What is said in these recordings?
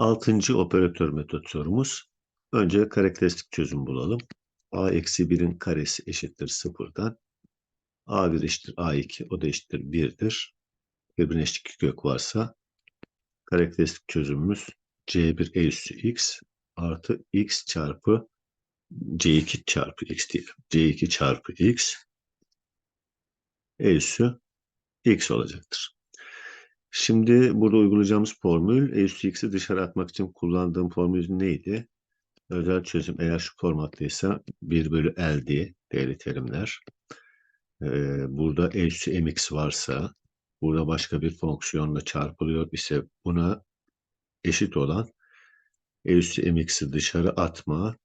Altıncı operatör metot sorumuz. Önce karakteristik çözüm bulalım. a eksi 1'in karesi eşittir sıfırdan. a1 eşittir a2 o da eşittir 1'dir. Birbirine eşitlik kök varsa karakteristik çözümümüz c1 e üssü x artı x çarpı c2 çarpı x diyelim. c2 çarpı x e üssü x olacaktır. Şimdi burada uygulayacağımız formül e üstü x'i dışarı atmak için kullandığım formül neydi? Özel çözüm eğer şu formattaysa 1 bölü L diye değerli terimler. Ee, burada e üstü mx varsa burada başka bir fonksiyonla çarpılıyor ise buna eşit olan e üstü mx'i dışarı atma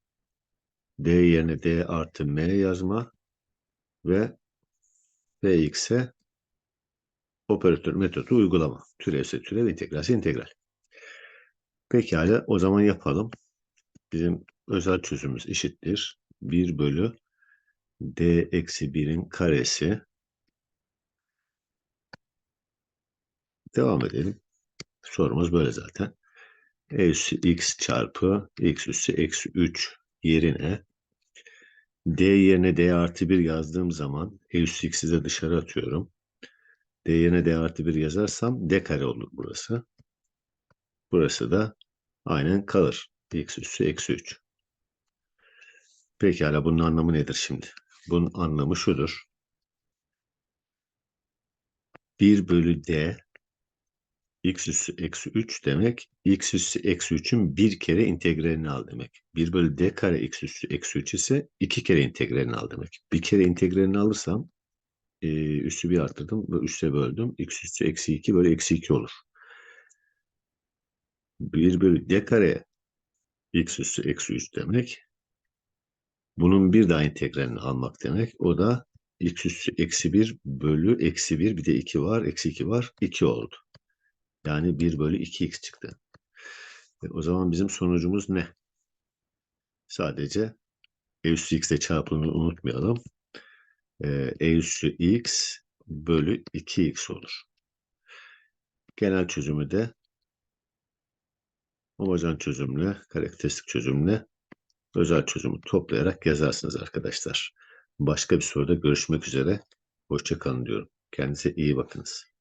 d yerine d artı m yazma ve px'e operatör metodu uygulama. Türevse türev, integralse integral. Pekala o zaman yapalım. Bizim özel çözümümüz eşittir. 1 bölü d eksi 1'in karesi. Devam edelim. Sorumuz böyle zaten. E üssü x çarpı x üssü eksi 3 yerine d yerine d artı 1 yazdığım zaman e üssü x'i de dışarı atıyorum. D yerine D artı 1 yazarsam D kare olur burası. Burası da aynen kalır. X üssü eksi 3. Pekala bunun anlamı nedir şimdi? Bunun anlamı şudur. 1 bölü D x üssü eksi 3 demek x üssü eksi 3'ün bir kere integralini al demek. 1 bölü d kare x üssü eksi 3 ise iki kere integralini al demek. Bir kere integralini alırsam e, üssü bir arttırdım ve üsse böldüm. x üssü eksi 2 böyle eksi 2 olur. 1 bölü d kare x üssü eksi 3 demek. Bunun bir daha integralini almak demek. O da x üssü eksi 1 bölü eksi 1 bir de 2 var. Eksi 2 var. 2 oldu. Yani 1 bölü 2x çıktı. E, o zaman bizim sonucumuz ne? Sadece e üssü x'le çarpımını unutmayalım e üssü x bölü 2x olur. Genel çözümü de homojen çözümle, karakteristik çözümle özel çözümü toplayarak yazarsınız arkadaşlar. Başka bir soruda görüşmek üzere. Hoşçakalın diyorum. Kendinize iyi bakınız.